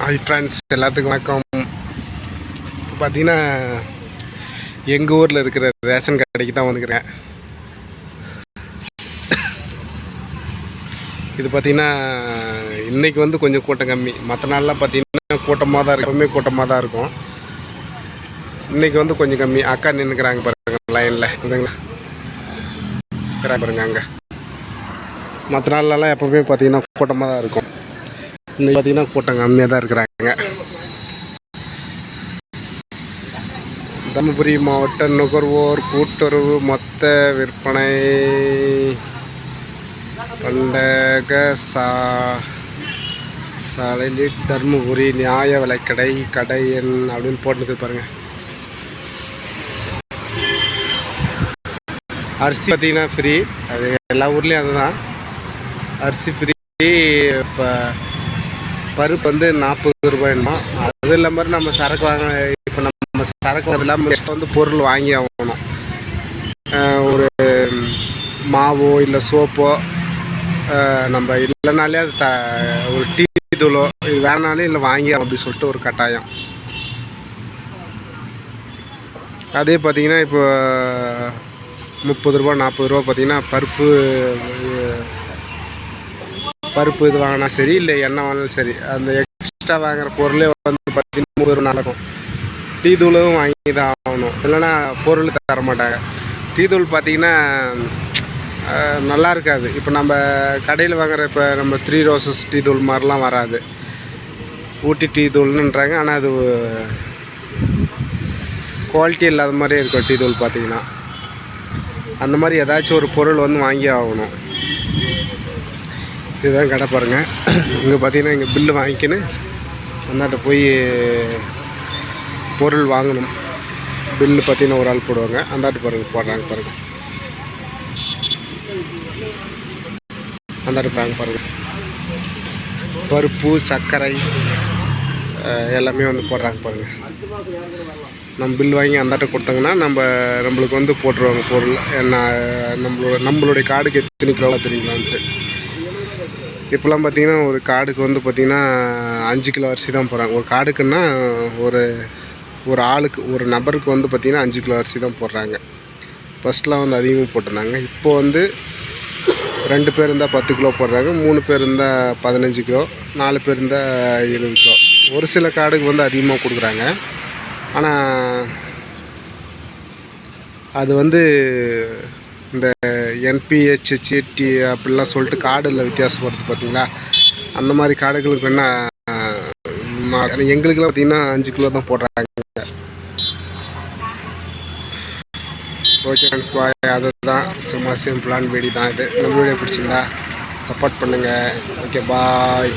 Hi friends எல்லாத்துக்கும் வணக்கம். இப்போ பார்த்தீங்கன்னா எங்கள் ஊரில் இருக்கிற ரேஷன் கடைக்கு தான் வந்துக்கிறேன். இது பார்த்தீங்கன்னா இன்றைக்கி வந்து கொஞ்சம் கூட்டம் கம்மி. மற்ற நாள்லாம் பார்த்தீங்கன்னா கூட்டமாக தான் இருக்கும். எப்பவுமே கூட்டமாக தான் இருக்கும். இன்றைக்கி வந்து கொஞ்சம் கம்மி. அக்கா நின்றுக்கிறாங்க பாருங்க லைனில் இதுங்களா பாருங்க அங்கே. மற்ற நாள்லலாம் எப்போவுமே பார்த்தீங்கன்னா கூட்டமாக தான் இருக்கும். இன்னைக்கு பார்த்தீங்கன்னா கூட்டம் கம்மியாக தான் இருக்கிறாங்க. தருமபுரி மாவட்ட நுகர்வோர் கூட்டுறவு மொத்த விற்பனை பண்டக சா சாலையில் தருமபுரி நியாய விலைக்கடை கடை எண் அப்படின்னு போட்டுது பாருங்க. அரிசி பார்த்தீங்கன்னா ஃப்ரீ அது எல்லா ஊர்லேயும் அதுதான். அரிசி ஃப்ரீ இப்போ பருப்பு வந்து நாற்பது ரூபாய்மா அது இல்லாமல் நம்ம சரக்கு வாங்க இப்போ நம்ம சரக்கு இல்லாமல் extra வந்து பொருள் வாங்கி ஆகணும். ஒரு மாவோ இல்லை சோப்போ நம்ம இல்லைனாலே அது த ஒரு டீ தூளோ இது வேணாலே இல்லை வாங்கி ஆகணும் அப்படி சொல்லிட்டு ஒரு கட்டாயம். அதே பார்த்தீங்கன்னா இப்போ முப்பது ரூபா நாற்பது ரூபா பார்த்தீங்கன்னா பருப்பு பருப்பு இது வாங்கினா சரி இல்லை எண்ணெய் வாங்கினாலும் சரி. அந்த எக்ஸ்ட்ரா வாங்குற பொருளே வந்து பார்த்தீங்கன்னா முப்பது நடக்கும். டீ தூளும் வாங்கி தான் ஆகணும். இல்லைன்னா பொருள் தர மாட்டாங்க. டீ தூள் பார்த்தீங்கன்னா நல்லா இருக்காது. இப்போ நம்ம கடையில் வாங்குற இப்போ நம்ம த்ரீ ரோசஸ் டீ தூள் மாதிரிலாம் வராது. ஊட்டி டீ தூள்னுன்றாங்க ஆனால் அது குவாலிட்டி இல்லாத மாதிரியே இருக்கும் டீ தூள் பார்த்திங்கன்னா. அந்த மாதிரி ஏதாச்சும் ஒரு பொருள் வந்து வாங்கி ஆகணும். இதுதான் கடை பாருங்க. இங்கே பார்த்தீங்கன்னா இங்கே பில்லு வாங்கிக்கின்னு அந்தாட்ட போய் பொருள் வாங்கணும். பில்லு பார்த்தீங்கன்னா ஒரு ஆள் போடுவாங்க. அந்தாட்டு பாருங்க போடுறாங்க பாருங்க. அந்தாட்டு பாருங்க பாருங்க. பருப்பு சர்க்கரை எல்லாமே வந்து போடுறாங்க பாருங்க. நம்ம பில் வாங்கி அந்தாட்ட கொடுத்தாங்கன்னா நம்ம நம்மளுக்கு வந்து போட்டுருவாங்க பொருள். என்ன நம்மளோட நம்மளுடைய காடுக்கு எத்தனை கிலோ தெரியுங்களான்ட்டு இப்போலாம் பார்த்தீங்கன்னா ஒரு காடுக்கு வந்து பார்த்திங்கன்னா அஞ்சு கிலோ அரிசி தான் போடுறாங்க. ஒரு காடுக்குன்னா ஒரு ஒரு ஆளுக்கு ஒரு நபருக்கு வந்து பார்த்திங்கன்னா அஞ்சு கிலோ அரிசி தான் போடுறாங்க. ஃபஸ்ட்லாம் வந்து அதிகமாக போட்டிருந்தாங்க. இப்போ வந்து ரெண்டு பேர் இருந்தால் பத்து கிலோ போடுறாங்க. மூணு பேர் இருந்தால் பதினஞ்சு கிலோ நாலு பேர் இருந்தால் இருபது கிலோ. ஒரு சில காடுக்கு வந்து அதிகமாக கொடுக்குறாங்க. ஆனால் அது வந்து இந்த என்பிஹெச்ஹெச்டி அப்படிலாம் சொல்லிட்டு கார்டில் வித்தியாசப்படுது பார்த்தீங்களா? அந்த மாதிரி கார்டுகளுக்கு என்ன எங்களுக்குலாம் பார்த்தீங்கன்னா அஞ்சு கிலோ தான் போடுறாங்க. ஓகே ஃப்ரெண்ட்ஸ் பாய் அதுதான் சும்மா சிம்பிளான வீடியோ தான் இது. நம்ம வீடியோ பிடிச்சிருந்தா சப்போர்ட் பண்ணுங்கள் ஓகே பாய்